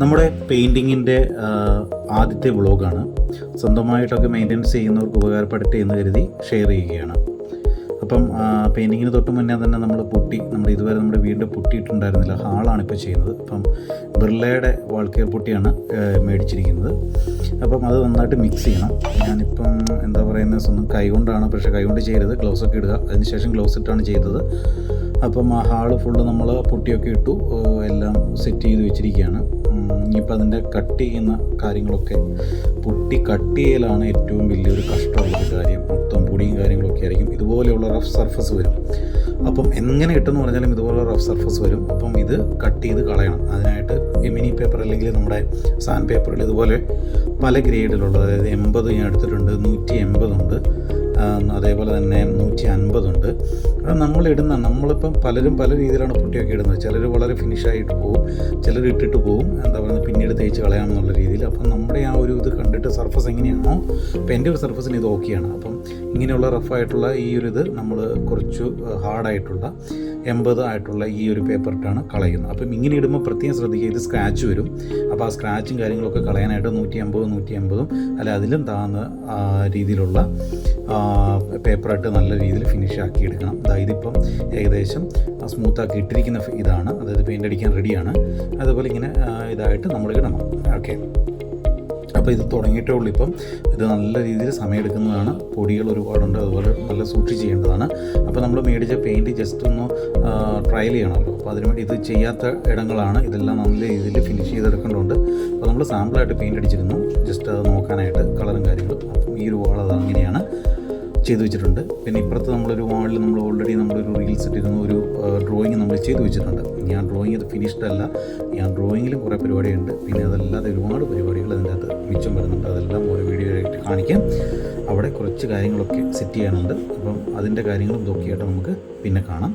നമ്മുടെ പെയിന്റിങ്ങിന്റെ ആദ്യത്തെ വ്ളോഗാണ്. സ്വന്തമായിട്ടൊക്കെ മെയിന്റെനൻസ് ചെയ്യുന്നവർക്ക് ഉപകാരപ്പെടട്ടെ എന്ന് കരുതി ഷെയർ ചെയ്യുകയാണ്. അപ്പം പെയിന്റിങ്ങിന് തൊട്ട് മുന്നേ തന്നെ നമ്മൾ പൊട്ടി നമ്മൾ ഇതുവരെ നമ്മുടെ വീട് പൊട്ടിയിട്ടുണ്ടായിരുന്നില്ല. ഹാളാണ് ഇപ്പോൾ ചെയ്യുന്നത്. അപ്പം ബിർളയുടെ വാൾക്കെയർ പൊട്ടിയാണ് മേടിച്ചിരിക്കുന്നത്. അപ്പം അത് നന്നായിട്ട് മിക്സ് ചെയ്യണം. ഞാനിപ്പം എന്താ പറയുന്നത് സ്വന്തം കൈകൊണ്ടാണ് പക്ഷേ കൈകൊണ്ട് ചെയ്യരുത്. ഗ്ലൗസ് ഒക്കെ ഇടുക. അതിനുശേഷം ഗ്ലൗസ് ഇട്ടാണ് ചെയ്തത്. അപ്പം ആ ഹാൾ ഫുള്ള് നമ്മൾ പൊട്ടിയൊക്കെ ഇട്ടു. എല്ലാം സെറ്റ് ചെയ്ത് വെച്ചിരിക്കുകയാണ്. ഇനിയിപ്പോൾ അതിന്റെ കട്ട് ചെയ്യുന്ന കാര്യങ്ങളൊക്കെ പൊട്ടി കട്ട് ചെയ്യലാണ് ഏറ്റവും വലിയൊരു കഷ്ടമുള്ളൊരു കാര്യം. മൊത്തം പൊടിയും കാര്യങ്ങളൊക്കെ ആയിരിക്കും. ഇതുപോലെയുള്ള റഫ് സർഫസ് വരും. അപ്പം എങ്ങനെ കിട്ടുമെന്ന് പറഞ്ഞാലും ഇതുപോലെ റഫ് സർഫസ് വരും. അപ്പം ഇത് കട്ട് ചെയ്ത് കളയണം. അതിനായിട്ട് എമിനി പേപ്പർ അല്ലെങ്കിൽ നമ്മുടെ സാൻഡ് പേപ്പറിൽ ഇതുപോലെ പല ഗ്രേഡിലുള്ള അതായത് എൺപത് ഞാൻ എടുത്തിട്ടുണ്ട് നൂറ്റി എൺപതുണ്ട് അതേപോലെ തന്നെ നൂറ്റി അൻപതുണ്ട് അത് നമ്മളിടുന്ന നമ്മളിപ്പം പലരും പല രീതിയിലാണ് പൊട്ടിയൊക്കെ ഇടുന്നത്. ചിലർ വളരെ ഫിനിഷായിട്ട് പോകും ചിലർ ഇട്ടിട്ട് പോകും എന്താ പറയുക പിന്നീട് തേച്ച് കളയാമെന്നുള്ള രീതിയിൽ. അപ്പം നമ്മുടെ ആ ഒരു ഇത് കണ്ടിട്ട് സർഫസ് എങ്ങനെയാണോ അപ്പോൾ എന്റെ ഒരു സർഫസിന് ഇത് ഓക്കെയാണ് അപ്പം ഇങ്ങനെയുള്ള റഫായിട്ടുള്ള ഈ ഒരു ഇത് നമ്മൾ കുറച്ച് ഹാർഡായിട്ടുള്ള എൺപത് ആയിട്ടുള്ള ഈ ഒരു പേപ്പർ ഇട്ടാണ് കളയുന്നത്. അപ്പം ഇങ്ങനെ ഇടുമ്പോൾ പ്രത്യേകം ശ്രദ്ധിക്കുക ഇത് സ്ക്രാച്ച് വരും. അപ്പോൾ ആ സ്ക്രാച്ചും കാര്യങ്ങളൊക്കെ കളയാനായിട്ട് നൂറ്റി അമ്പത് നൂറ്റി അമ്പതും അല്ല അതിലും താഴ്ന്ന രീതിയിലുള്ള പേപ്പറായിട്ട് നല്ല രീതിയിൽ ഫിനിഷ് ആക്കി എടുക്കണം. അതായത് ഇപ്പം ഏകദേശം സ്മൂത്താക്കി ഇട്ടിരിക്കുന്ന ഇതാണ്. അതായത് പെയിന്റ് അടിക്കാൻ റെഡിയാണ് അതുപോലെ ഇങ്ങനെ ഇതായിട്ട് നമ്മൾ ഇടണം. ഓക്കെ അപ്പോൾ ഇത് തുടങ്ങിയിട്ടേ ഉള്ളൂ. ഇപ്പം ഇത് നല്ല രീതിയിൽ സമയമെടുക്കുന്നതാണ്. പൊടികൾ ഒരുപാടുണ്ട്. അതുപോലെ നല്ല സൂക്ഷിച്ച് ചെയ്യേണ്ടതാണ്. അപ്പോൾ നമ്മൾ മേടിച്ച പെയിന്റ് ജസ്റ്റ് ഒന്ന് ട്രയൽ ചെയ്യണമല്ലോ. അപ്പോൾ അതിനുവേണ്ടി ഇത് ചെയ്യാത്ത ഇടങ്ങളാണ്. ഇതെല്ലാം നല്ല രീതിയിൽ ഫിനിഷ് ചെയ്തെടുക്കേണ്ടതുണ്ട്. അപ്പോൾ നമ്മൾ സാമ്പിളായിട്ട് പെയിന്റ് അടിച്ചിരുന്നു. ജസ്റ്റ് അത് നോക്കാനായിട്ട് കളറും കാര്യങ്ങളും. അപ്പം ഈ ഒരു വാൾ അത് അങ്ങനെയാണ് ചെയ്തു വെച്ചിട്ടുണ്ട്. പിന്നെ ഇപ്പുറത്ത് നമ്മളൊരു വാളിൽ നമ്മൾ ഓൾറെഡി നമ്മളൊരു റീൽസ് ഇട്ടിരുന്ന. ഒരു ഡ്രോയിങ് നമ്മൾ ചെയ്തു വെച്ചിട്ടുണ്ട്. ഞാൻ ഡ്രോയിങ് ഇത് ഫിനിഷ്ഡ് അല്ല. ഞാൻ ഡ്രോയിങ്ങിലും കുറേ പരിപാടിയുണ്ട്. പിന്നെ അതല്ലാതെ ഒരുപാട് പരിപാടികൾ കാണിക്കാം അവിടെ കുറച്ച് കാര്യങ്ങളൊക്കെ സെറ്റ് ചെയ്യാനുണ്ട്. അപ്പം അതിന്റെ കാര്യങ്ങളും ഇതൊക്കെയായിട്ട് നമുക്ക് പിന്നെ കാണാം.